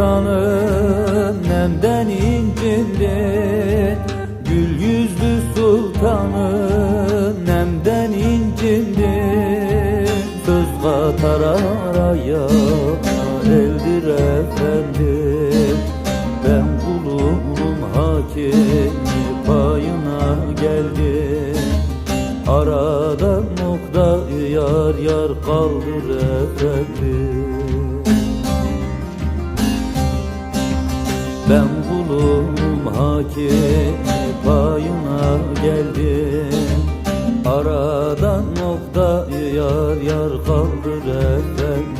sultanım nemden incindi. Gül yüzlü sultanım nemden incindi. Söz katar araya eldir efendim. Ben kulum hakim payına geldim. Arada nokta yar yar kaldır efendim hakim payına geldim. Aradan nokta yar yar kaldır efendim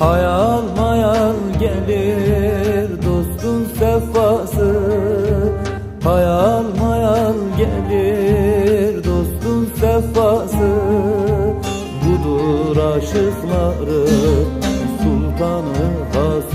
Hayal mayal gelir dostun sefası. Hayal mayal gelir dostun sefası. Budur aşıkların sultanı has